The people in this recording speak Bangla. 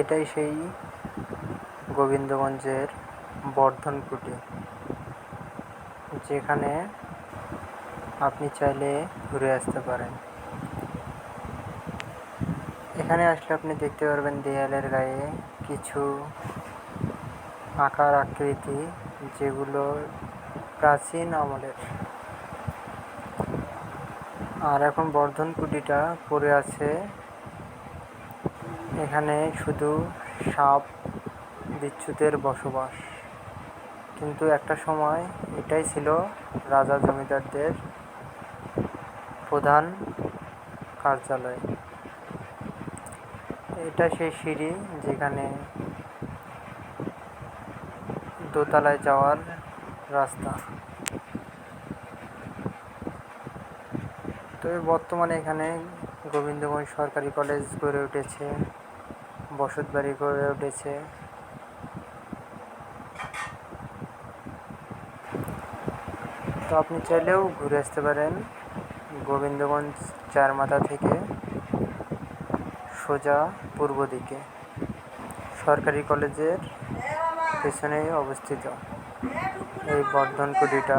এটাই সেই গোবিন্দগঞ্জের বর্ধন কুটি। যেখানে আপনি চাইলে ঘুরে আসতে পারেন। এখানে আসলে আপনি দেখতে পারবেন দেয়ালের গায়ে কিছু আকার আকৃতি যেগুলো প্রাচীন আমলের। আর এখন বর্ধন কুটিটা পড়ে আছে এখানে শুধু সাপ বিচ্ছুদের বসবাস। কিন্তু একটা সময় এটাই ছিল রাজা জমিদারদের প্রধান কার্যালয়। এটা সেই সিঁড়ি যেখানে দোতলায় যাওয়ার রাস্তা। তবে বর্তমানে এখানে গোবিন্দগঞ্জ সরকারি কলেজ গড়ে উঠেছে। বসত বাড়ি গড়ে উঠেছে। তো আপনি চাইলেও ঘুরে আসতে পারেন গোবিন্দগঞ্জ চার মাথা থেকে সোজা পূর্ব দিকে। সরকারি কলেজের পেছনেই অবস্থিত এই বর্ধন কুটিটা